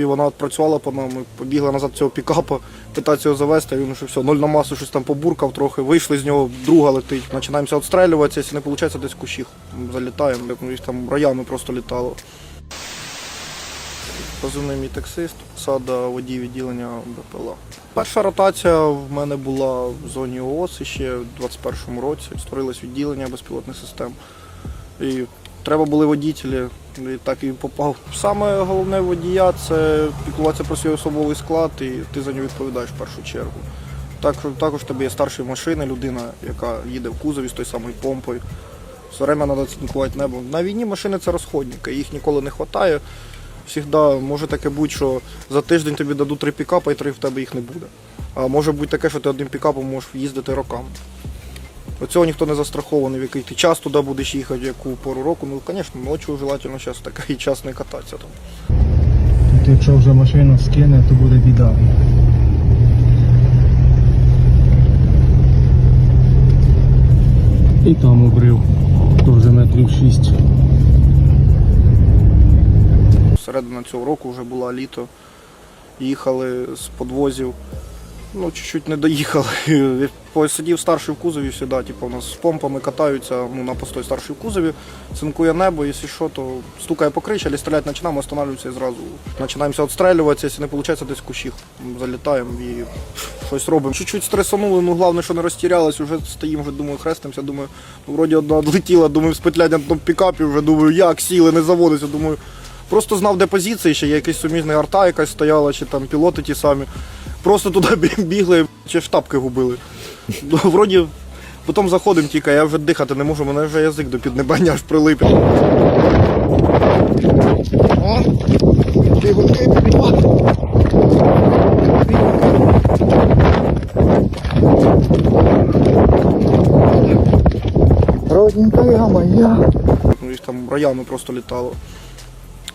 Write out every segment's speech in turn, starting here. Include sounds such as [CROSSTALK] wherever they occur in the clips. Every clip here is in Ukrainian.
І вона відпрацювала по нам, побігла назад цього пікапа, питається його завести, а він що все, ноль на масу, щось там побуркав трохи, вийшли з нього, друга летить. Починаємося відстрелюватися, якщо не виходить, десь в кущі залітаємо, як їх там роями просто літало. Позивний мій таксист, посада водій відділення БПЛА. Перша ротація в мене була в зоні ООС ще в 21-му році. Створилось відділення безпілотних систем. І треба були водітелі, і так і попав. Саме головне водія це піклуватися про свій особовий склад, і ти за нього відповідаєш в першу чергу. Так, також в тебе є старші машини, людина, яка їде в кузові з тою самою помпою. Все время треба цинкувати небо. На війні машини це розходники, їх ніколи не вистачає. Всігда може таке бути, що за тиждень тобі дадуть три пікапа і три в тебе їх не буде. А може бути таке, що ти одним пікапом можеш їздити роками. От цього ніхто не застрахований, в який ти час туди будеш їхати, яку пору року. Ну, звісно, ночі желательно зараз такий час не кататися там. Тут якщо вже машину скине, то буде біда. І там обрив. Теж метрів 6. Середина цього року вже була літо. Їхали з подвозів. Ну, чуть-чуть не доїхали. [LAUGHS] Посидів старший в кузові сюди, типу, у нас з помпами катаються ну, на постой старший в кузові, цинкує небо, якщо що, то стукає по криші, але стріляти починаємо, останавливаємося і зразу починаємося відстрелюватися, якщо не виходить, десь в кущі залітаємо і щось робимо. Чуть-чуть стресанули, ну головне, що не розтірялись, вже стоїмо, вже думаю, хрестимося, думаю, ну, вроді одна відлетіла, думаю, спетлять на тому пікапі, вже думаю, як сіли, не заводиться, думаю. Просто знав, де позиції, ще є якийсь суміжний арта якась стояла, чи там пілоти ті самі. Просто туди бігли, чи штапки губили. Ну, Вроді, потім заходимо тільки, я вже дихати не можу, мене вже язик до піднебання аж прилип. Родненькая моя. Ну, їх там роями просто літало.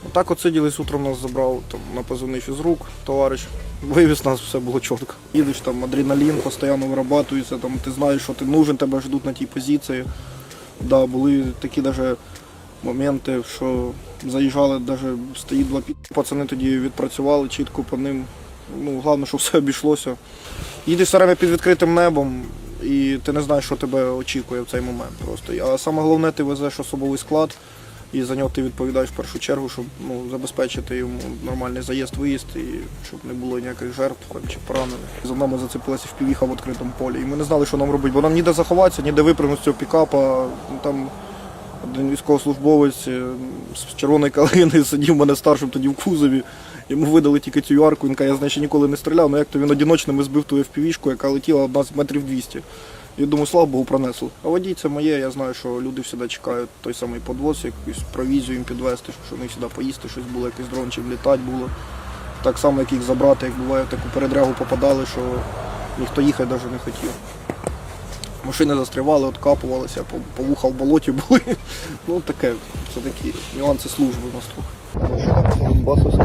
Отак от сиділи, утром нас забрав там, на позивний фізрук, товариш. Вивіз нас, все було чітко. Їдеш там, адреналін постійно вирабатується, там, ти знаєш, що ти нужен, тебе ждуть на тій позиції. Да, були такі даже моменти, що заїжджали, даже стоїть два пі... пацани тоді відпрацювали чітко по ним. Ну, головне, щоб все обійшлося. Їдеш все время під відкритим небом, і ти не знаєш, що тебе очікує в цей момент. Просто. А саме головне, ти везеш особовий склад, і за нього ти відповідаєш в першу чергу, щоб ну, забезпечити йому нормальний заїзд, виїзд, і щоб не було ніяких жертв чи поранених. За нами зацепилася впівіха в відкритому полі. І ми не знали, що нам робити, бо нам ніде заховатися, ніде випрыгнути цього пікапа. Там один військовослужбовець е, з червоної калини [LAUGHS] сидів мене старшим тоді в кузові. Йому видали тільки цю ярку, він каже, я значить ніколи не стріляв, ну як то він одиночними збив ту FPV-шку, яка летіла одна з метрів 200. І думаю, слава Богу, пронесло. А водій це моє, я знаю, що люди завжди чекають той самий подвоз, якусь провізію їм підвезти, щоб вони сюди поїсти, щось було, якийсь дрон чим літати було. Так само, як їх забрати, як буває, в таку передрягу попадали, що ніхто їхати навіть не хотів. Машини застрівали, откапувалися, по, вуха в болоті були. [LAUGHS] Ну таке, це такі нюанси служби у нас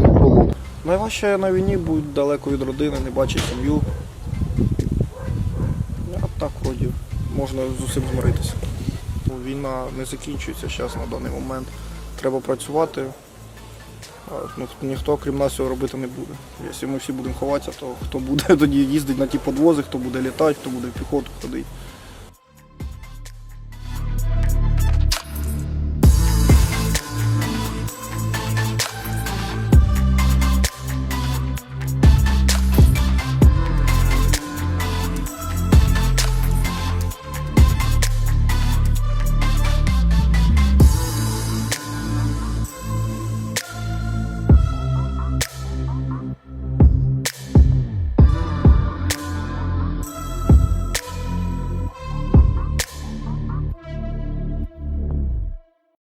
болот. Найважче на війні бути далеко від родини, не бачити сім'ю. Ну, А так вроді можна з усім змиритися. Війна не закінчується зараз на даний момент. Треба працювати. Ну, ніхто крім нас цього робити не буде. Якщо ми всі будемо ховатися, то хто буде [LAUGHS] тоді їздити на ті подвози, хто буде літати, хто буде в піхоту ходити.